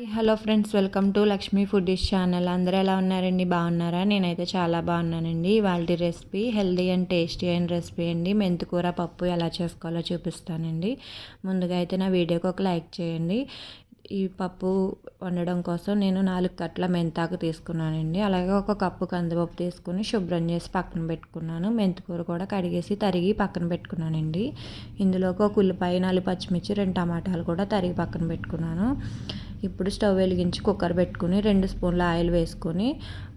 Hello friends welcome to Lakshmi food dish channel అందరూ ఎలా ఉన్నారండి? బాగున్నారా? నేనైతే చాలా బాగున్నానండి. వాళ్ళ రెసిపీ హెల్దీ అండ్ టేస్టీ అయిన రెసిపీ అండి. మెంతికూర పప్పు ఎలా చేసుకోవాలో చూపిస్తానండి. ముందుగా అయితే నా వీడియోకి ఒక లైక్ చేయండి. ఈ పప్పు వండడం కోసం నేను నాలుగు కట్ల మెంతాకు తీసుకున్నానండి. అలాగే ఒక కప్పు కందిపప్పు తీసుకుని శుభ్రం చేసి పక్కన పెట్టుకున్నాను. మెంతికూర కూడా కడిగేసి తరిగి పక్కన పెట్టుకున్నానండి. ఇందులోకి ఒక ఉల్లిపాయ నాలుగు పచ్చిమిర్చి రెండు టమాటాలు కూడా తరిగి పక్కన పెట్టుకున్నాను. ఇప్పుడు స్టవ్ వెలిగించి కుక్కర్ పెట్టుకుని రెండు స్పూన్ల ఆయిల్ వేసుకొని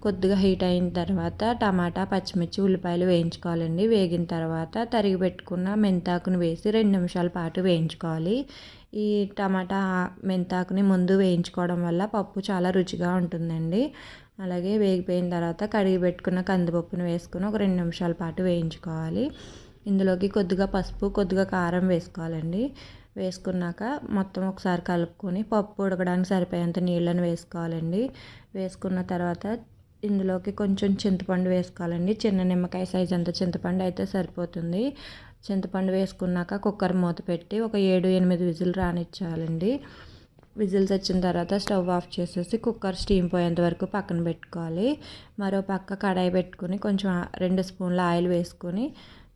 కొద్దిగా హీట్ అయిన తర్వాత టమాటా పచ్చిమిర్చి ఉల్లిపాయలు వేయించుకోవాలండి. వేగిన తర్వాత తరిగి పెట్టుకున్న మెంతాకుని వేసి రెండు నిమిషాల పాటు వేయించుకోవాలి. ఈ టమాటా మెంతాకుని ముందు వేయించుకోవడం వల్ల పప్పు చాలా రుచిగా ఉంటుందండి. అలాగే వేగిపోయిన తర్వాత కడిగి పెట్టుకున్న కందిపప్పును వేసుకుని ఒక రెండు నిమిషాల పాటు వేయించుకోవాలి. ఇందులోకి కొద్దిగా పసుపు కొద్దిగా కారం వేసుకోవాలండి. వేసుకున్నాక మొత్తం ఒకసారి కలుపుకొని పప్పు ఉడకడానికి సరిపోయేంత నీళ్ళని వేసుకోవాలండి. వేసుకున్న తర్వాత ఇందులోకి కొంచెం చింతపండు వేసుకోవాలండి. చిన్న నిమ్మకాయ సైజ్ అంత చింతపండు అయితే సరిపోతుంది. చింతపండు వేసుకున్నాక కుక్కర్ మూత పెట్టి ఒక ఏడు ఎనిమిది విజిల్ రానిచ్చాలండి విజిల్స్ వచ్చిన తర్వాత స్టవ్ ఆఫ్ చేసేసి కుక్కర్ స్టీమ్ పోయేంత వరకు పక్కన పెట్టుకోవాలి. మరో పక్క కడాయి పెట్టుకుని కొంచెం రెండు స్పూన్ల ఆయిల్ వేసుకొని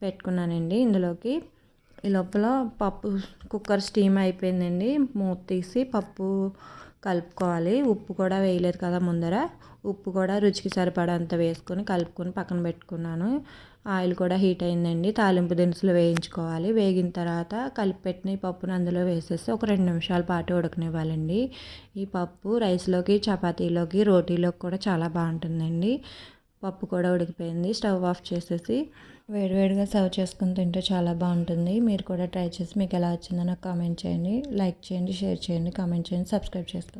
పెట్టుకున్నానండి. ఇందులోకి ఈ లోపల పప్పు కుక్కర్ స్టీమ్ అయిపోయిందండి. మూత తీసి పప్పు కలుపుకోవాలి. ఉప్పు కూడా వేయలేదు కదా ముందర. ఉప్పు కూడా రుచికి సరిపడంత వేసుకొని కలుపుకొని పక్కన పెట్టుకున్నాను. ఆయిల్ కూడా హీట్ అయిందండి. తాలింపు దినుసులు వేయించుకోవాలి. వేగిన తర్వాత కలిపి పెట్టిన ఈ పప్పును అందులో వేసేసి ఒక రెండు నిమిషాల పాటు ఉడకనివ్వాలండి. ఈ పప్పు రైస్లోకి చపాతీలోకి రోటీలోకి కూడా చాలా బాగుంటుందండి. పప్పు కూడా ఉడికిపోయింది. స్టవ్ ఆఫ్ చేసేసి వేడివేడిగా సర్వ్ చేసుకుని తింటే చాలా బాగుంటుంది. మీరు కూడా ట్రై చేసి మీకు ఎలా వచ్చిందో నాకు కామెంట్ చేయండి. లైక్ చేయండి షేర్ చేయండి కామెంట్ చేయండి సబ్స్క్రైబ్ చేసుకోండి.